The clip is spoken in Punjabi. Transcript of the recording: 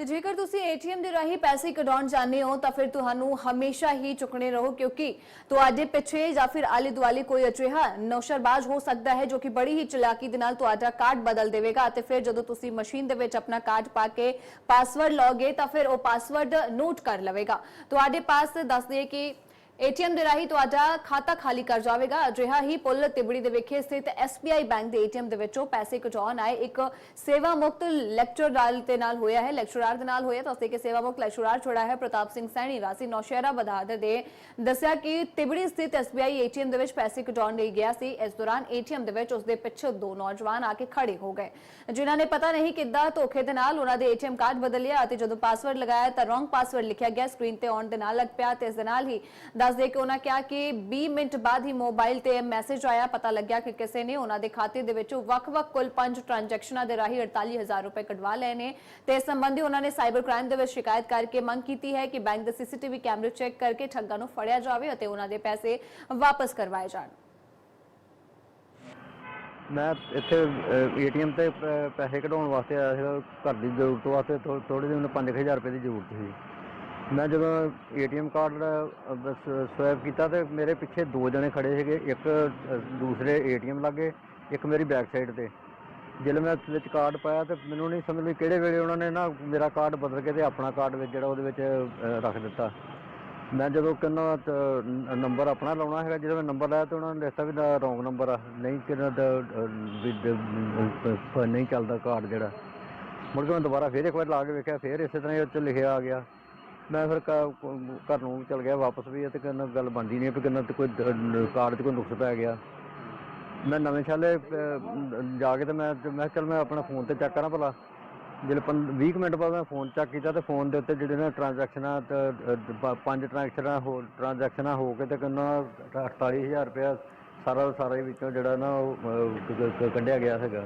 ਤੇ ਜੇਕਰ ਤੁਸੀਂ ਏਟੀਐਮ ਦੇ ਰਾਹੀਂ ਪੈਸੇ ਕਢਾਉਣ ਜਾਂਦੇ ਹੋ, ਤਾਂ ਫਿਰ ਤੁਹਾਨੂੰ ਹਮੇਸ਼ਾ ਹੀ ਚੁੱਕਣੇ ਰਹੋ, ਕਿਉਂਕਿ ਤੁਹਾਡੇ ਪਿੱਛੇ ਜਾਂ ਫਿਰ ਆਲੇ ਦੁਆਲੇ ਕੋਈ ਅਜਿਹਾ ਨੌਸ਼ਰਬਾਜ਼ ਹੋ ਸਕਦਾ ਹੈ ਜੋ ਕਿ ਬੜੀ ਹੀ ਚਲਾਕੀ ਦੇ ਨਾਲ ਤੁਹਾਡਾ ਕਾਰਡ ਬਦਲ ਦੇਵੇਗਾ ਅਤੇ ਫਿਰ ਜਦੋਂ ਤੁਸੀਂ ਮਸ਼ੀਨ ਦੇ ਵਿੱਚ ਆਪਣਾ ਕਾਰਡ ਪਾ ਕੇ ਪਾਸਵਰਡ ਲਓਗੇ, ਤਾਂ ਫਿਰ ਉਹ ਪਾਸਵਰਡ ਨੋਟ ਕਰ ਲਵੇਗਾ। ਤੁਹਾਡੇ ਪਾਸ ਦੱਸ ਦਈਏ ਕਿ ਏਟੀਐਮ ਦੇ ਰਾਹੀਂ ਤੁਹਾਡਾ ਖਾਤਾ ਖਾਲੀ ਕਰ ਜਾਵੇਗਾ। ਅਜਿਹਾ ਹੀ ਪੁੱਲ ਤਿਬੜੀ ਦੇ ਵਿਖੇ ਸਥਿਤ SBI ਬੈਂਕ ਦੇ ਏਟੀਐਮ ਦੇ ਵਿੱਚੋਂ ਪੈਸੇ ਕਢਾਉਣ ਆਏ। ਇੱਕ ਸੇਵਾ ਮੁਕਤ ਲੈਕਚਰਰ ਦੇ ਨਾਲ ਹੋਇਆ ਹੈ। ਲੈਕਚਰਰ ਦੇ ਨਾਲ ਹੋਇਆ ਤਾਂ ਉਸਦੇ ਕਿ ਸੇਵਾ ਮੁਕਤ ਲੈਕਚਰਰ ਛੋੜਾ ਹੈ, ਪ੍ਰਤਾਪ ਸਿੰਘ ਸੈਣੀ ਵਾਸੀ ਨੌਸ਼ਹਿਰਾ ਬਦਾਦਰ ਦੇ। ਦੱਸਿਆ ਕਿ ਤਿਬੜੀ ਸਥਿਤ SBI ਏਟੀਐਮ ਦੇ ਵਿੱਚ ਪੈਸੇ ਕਢਾਉਣ ਲਈ ਗਿਆ ਸੀ। ਇਸ ਦੌਰਾਨ ਏਟੀਐਮ ਦੇ ਵਿੱਚ ਉਸਦੇ ਪਿੱਛੇ ਦੋ ਨੌਜਵਾਨ ਆ ਕੇ ਖੜੇ ਹੋ ਗਏ। ਜਿਨ੍ਹਾਂ ਨੇ ਪਤਾ ਨਹੀਂ ਕਿੱਦਾਂ ਧੋਖੇ ਦੇ ਨਾਲ ਉਹਨਾਂ ਦੇ ਏਟੀਐਮ ਕਾਰਡ ਬਦਲਿਆ ਅਤੇ ਜਦੋਂ ਪਾਸਵਰਡ ਲਗਾਇਆ ਤਾਂ ਰੋਂਗ ਪਾਸਵਰਡ ਲਿਖਿਆ ਗਿਆ। ਸਕਰੀਨ ਤੇ ਆਉਣ ਦੇ ਨਾਲ ਲੱਗ ਪਿਆ ਤੇ ਇਸ ਦੇ ਨਾਲ ਹੀ ਦੱਸਦੇ ਕਿ ਉਹਨਾਂ ਕਿਹਾ ਕਿ 20 ਮਿੰਟ ਬਾਅਦ ਹੀ ਮੋਬਾਈਲ ਤੇ ਮੈਸੇਜ ਆਇਆ। ਪਤਾ ਲੱਗਿਆ ਕਿ ਕਿਸੇ ਨੇ ਉਹਨਾਂ ਦੇ ਖਾਤੇ ਦੇ ਵਿੱਚੋਂ ਵੱਖ-ਵੱਖ ਕੁੱਲ 5 ਟ੍ਰਾਂਜੈਕਸ਼ਨਾਂ ਦੇ ਰਾਹੀਂ 48000 ਰੁਪਏ ਕਢਵਾ ਲਏ ਨੇ। ਤੇ ਇਸ ਸੰਬੰਧੀ ਉਹਨਾਂ ਨੇ ਸਾਈਬਰ ਕ੍ਰਾਈਮ ਦੇ ਵਿੱਚ ਸ਼ਿਕਾਇਤ ਕਰਕੇ ਮੰਗ ਕੀਤੀ ਹੈ ਕਿ ਬੈਂਕ ਦੇ ਸੀਸੀਟੀਵੀ ਕੈਮਰੇ ਚੈੱਕ ਕਰਕੇ ਠੱਗਾਂ ਨੂੰ ਫੜਿਆ ਜਾਵੇ ਅਤੇ ਉਹਨਾਂ ਦੇ ਪੈਸੇ ਵਾਪਸ ਕਰਵਾਏ ਜਾਣ। ਮੈਂ ਇੱਥੇ ਏਟੀਐਮ ਤੇ ਪ- ਪੈਸੇ ਕਢਾਉਣ ਵਾਸਤੇ ਆਇਆ ਸੀਗਾ। ਘਰ ਦੀ ਜ਼ਰੂਰਤ ਵਾਸਤੇ ਥੋੜੇ ਜਿਹੇ ਮੈਨੂੰ 5000 ਰੁਪਏ ਦੀ ਜ਼ਰੂਰਤ ਸੀ। ਮੈਂ ਜਦੋਂ ਏਟੀਐਮ ਕਾਰਡ ਸਵੈਪ ਕੀਤਾ ਤੇ ਮੇਰੇ ਪਿੱਛੇ ਦੋ ਜਣੇ ਖੜੇ ਸੀਗੇ ਇੱਕ ਅ, ਦੂਸਰੇ ਏਟੀਐਮ ਲੱਗੇ ਇੱਕ ਮੇਰੀ ਬੈਕ ਸਾਈਡ ਤੇ। ਜਦੋਂ ਮੈਂ ਵਿੱਚ ਕਾਰਡ ਪਾਇਆ ਤੇ ਮੈਨੂੰ ਨਹੀਂ ਸਮਝ ਲਈ ਕਿਹੜੇ ਵੇਲੇ ਉਹਨਾਂ ਨੇ ਨਾ ਮੇਰਾ ਕਾਰਡ ਬਦਲ ਕੇ ਤੇ ਆਪਣਾ ਕਾਰਡ ਵਿੱਚ ਜਿਹੜਾ ਉਹਦੇ ਵਿੱਚ ਰੱਖ ਦਿੱਤਾ। ਮੈਂ ਜਦੋਂ ਕਹਿੰਦਾ ਨੰਬਰ ਆਪਣਾ ਲਾਉਣਾ ਹੈਗਾ ਜਦੋਂ ਮੈਂ ਨੰਬਰ ਲਾਇਆ ਤੇ ਉਹਨਾਂ ਨੇ ਲਿਖਤਾ ਵੀ ਦਾ ਰੋਂਗ ਨੰਬਰ ਆ ਨਹੀਂ ਕਿਹਨਾਂ ਦਾ ਵੀ ਨਹੀਂ ਚੱਲਦਾ ਕਾਰਡ ਜਿਹੜਾ। ਮੁੜ ਕੇ ਮੈਂ ਦੁਬਾਰਾ ਫੇਰ ਇੱਕ ਵਾਰ ਲਾ ਕੇ ਵੇਖਿਆ ਫੇਰ ਇਸੇ ਤਰ੍ਹਾਂ ਹੀ ਉਹ 'ਚ ਲਿਖਿਆ ਆ ਗਿਆ। ਮੈਂ ਫਿਰ ਘ- ਘਰ ਨੂੰ ਚਲ ਗਿਆ ਵਾਪਸ ਵੀ ਇਹ ਤੇ ਕਹਿੰਦਾ ਗੱਲ ਬਣਦੀ ਨਹੀਂ ਵੀ ਕਿੰਨਾ ਤੇ ਕੋਈ ਕਾਰਡ 'ਚ ਕੋਈ ਨੁਕਸ ਪੈ ਗਿਆ। ਮੈਂ ਨਵੇਂ ਸਾਲੇ ਅਹ, ਜਾ ਕੇ ਤੇ ਮੈਂ ਤੇ ਮੈਂ ਕਿਹਾ ਚੱਲ ਮੈਂ ਆਪਣਾ ਫੋਨ ਤੇ ਚੈੱਕ ਕਰਾਂ ਭਲਾ। ਜਦੋਂ 20 ਮਿੰਟ ਬਾਅਦ ਮੈਂ ਫੋਨ ਚੈੱਕ ਕੀਤਾ ਤੇ ਫੋਨ ਦੇ ਉੱਤੇ ਜਿਹੜੇ ਨਾ ਟ੍ਰਾਂਜੈਕਸ਼ਨਾਂ ਤੇ ਅ, ਦ- ਪ- ਪੰਜ ਟ੍ਰਾਂਜੈਕਸ਼ਨਾਂ ਹੋ ਟ੍ਰਾਂਜੈਕਸ਼ਨਾਂ ਹੋ ਕੇ ਤੇ ਕਿੰਨਾ 48000 ਰੁਪਇਆ ਸਾਰਾ ਦਾ ਸਾਰਾ ਹੀ ਵਿੱਚੋਂ ਜਿਹੜਾ ਨਾ ਉਹ ਅ, ਕ- ਕ- ਕੱਢਿਆ ਗਿਆ ਸੀਗਾ